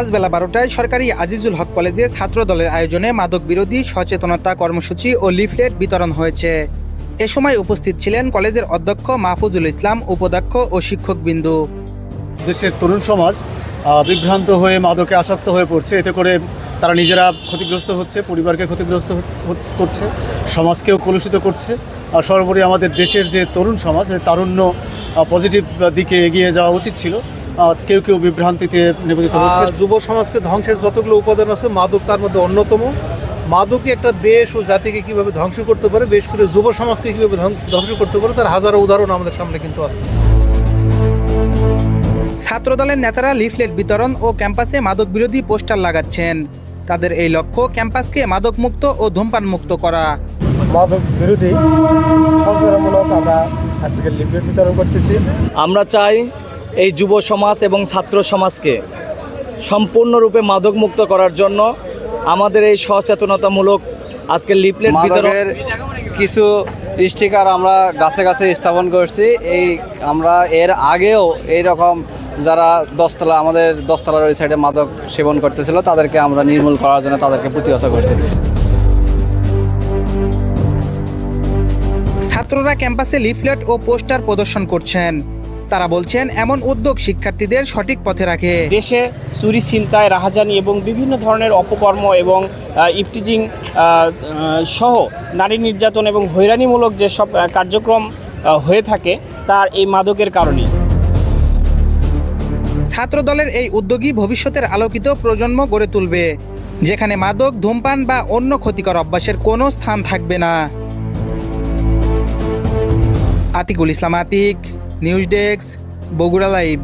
আজ বেলা বারোটায় সরকারি আজিজুল হক কলেজে ছাত্র দলের আয়োজনে মাদক বিরোধী সচেতনতা কর্মসূচি ও লিফলেট বিতরণ হয়েছে। এ সময় উপস্থিত ছিলেন কলেজের অধ্যক্ষ মাহফুজুল ইসলাম, উপাধ্যক্ষ ও শিক্ষকবৃন্দু। দেশের তরুণ সমাজ বিভ্রান্ত হয়ে মাদকে আসক্ত হয়ে পড়ছে। এতে করে তারা নিজেরা ক্ষতিগ্রস্ত হচ্ছে, পরিবারকে ক্ষতিগ্রস্ত করছে, সমাজকেও কলুষিত করছে। আর সর্বোপরি আমাদের দেশের যে তরুণ সমাজ তারুণ্য পজিটিভ দিকে এগিয়ে যাওয়া উচিত ছিল। কেউ কেউ বিভ্রান্তিতে নিবেদিত হচ্ছে। যুব সমাজকে ধ্বংসের যতগুলো উপাদান আছে মাদক তার মধ্যে অন্যতম। মাদকই একটা দেশ ও জাতিকে কীভাবে ধ্বংস করতে পারে বেশ করে যুব সমাজকে কীভাবে ধ্বং- ধ্বংস করতে পারে তার হাজারো উদাহরণ আমাদের সামনে কিন্তু আছে। ছাত্রদলের নেতারা লিফলেট বিতরণ ও ক্যাম্পাসে মাদক বিরোধী পোস্টার লাগাচ্ছেন। তাদের এই লক্ষ্য ক্যাম্পাসকে মাদক মুক্ত ও ধূমপান মুক্ত করা। মাদক বিরোধী সচেতনামূলক আমরা আজকে লিফলেট বিতরণ করতেছি। আমরা চাই এই যুব সমাজ এবং ছাত্র সমাজকে সম্পূর্ণরূপে মাদকমুক্ত করার জন্য আমাদের এই সচেতনতামূলক আজকে লিফলেট বিতরণ মাদকের কিছু স্টিকার আমরা গাছে গাছে স্থাপন করছি। এই আমরা এর আগেও এই রকম যারা দশতলা আমাদের দশতলার ওই সাইডে মাদক সেবন করতেছিল তাদেরকে আমরা নির্মূল করার জন্য তাদেরকে প্রতিহত করছি। ছাত্ররা ক্যাম্পাসে লিফলেট ও পোস্টার প্রদর্শন করছেন। তারা বলছেন এমন উদ্যোগ শিক্ষার্থীদের সঠিক পথে রাখে। দেশে চুরি ছিনতাই রাহাজানি এবং বিভিন্ন ধরনের অপকর্ম এবং ইফটিজিং সহ নারী নির্যাতন এবং হয়রানিমূলক যেসব কার্যক্রম হয়ে থাকে তার এই মাদকের কারণেই। ছাত্র দলের এই উদ্যোগী ভবিষ্যতের আলোকিত প্রজন্ম গড়ে তুলবে যেখানে মাদক ধূমপান বা অন্য ক্ষতিকর অভ্যাসের কোনো স্থান থাকবে না। Atikul Islam Atik news desk Bogura live.